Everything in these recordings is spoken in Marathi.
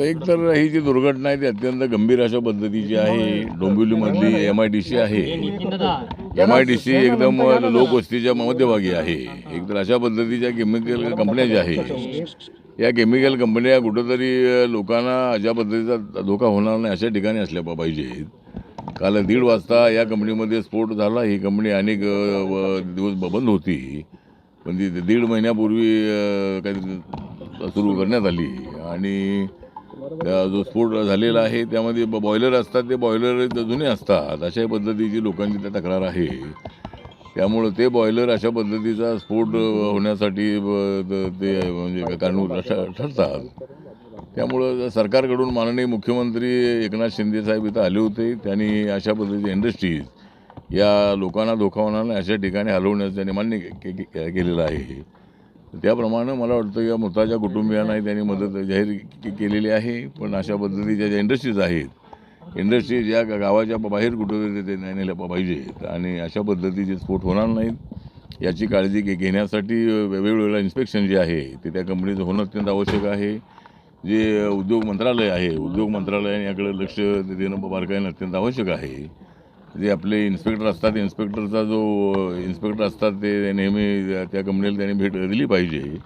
एक तर ही जी दुर्घटना आहे ती अत्यंत गंभीर अशा पद्धतीची आहे. डोंबिवलीमधली एम आय डी सी आहे. एम आय डी सी एकदम लोकवस्तीच्या मध्यभागी आहे. एक तर अशा पद्धतीच्या केमिकल कंपन्या ज्या आहेत या केमिकल कंपन्या कुठंतरी लोकांना अशा पद्धतीचा धोका होणार नाही अशा ठिकाणी असल्या पाहिजेत. काल दीड वाजता या कंपनीमध्ये स्फोट झाला. ही कंपनी अनेक दिवस बंद होती. पण ती दीड महिन्यापूर्वी काही सुरू करण्यात आली. आणि त्या जो स्फोट झालेला आहे त्यामध्ये बॉयलर असतात ते बॉयलर जुने असतात. अशा पद्धतीची लोकांची त्या तक्रार आहे. त्यामुळं ते बॉयलर अशा पद्धतीचा स्फोट होण्यासाठी त- म्हणजे कारणीभूत ठ- ठरतात. त्यामुळं सरकारकडून माननीय मुख्यमंत्री एकनाथ शिंदे साहेब इथं आले होते. त्यांनी अशा पद्धतीच्या इंडस्ट्रीज या लोकांना धोका होणार नाही अशा ठिकाणी हलवण्याचं त्यांनी मान्य केलेलं आहे. त्याप्रमाणे मला वाटतं या मृताच्या कुटुंबियांनाही त्यांनी मदत जाहीर केलेली आहे पण अशा पद्धतीच्या ज्या इंडस्ट्रीज आहेत इंडस्ट्रीज या गावाच्या बाहेर कुठं ते नेल्या पाहिजेत आणि अशा पद्धतीचे स्फोट होणार नाहीत. याची काळजी घे घेण्यासाठी वेगवेगळ्या इन्स्पेक्शन जे आहे ते त्या कंपनीचं होणं अत्यंत आवश्यक आहे. जे उद्योग मंत्रालय आहे उद्योग मंत्रालयाने याकडे लक्ष देणं बारकाईनं अत्यंत आवश्यक आहे. जे आपले इन्स्पेक्टर असतात इन्स्पेक्टरचा जो इन्स्पेक्टर असतात ते नेहमी त्या कंपनीला त्यांनी भेट दिली पाहिजे.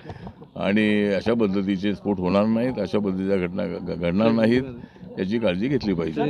आणि अशा पद्धतीचे स्फोट होणार नाहीत अशा पद्धतीच्या घटना घ- घडणार नाहीत याची काळजी घेतली पाहिजे.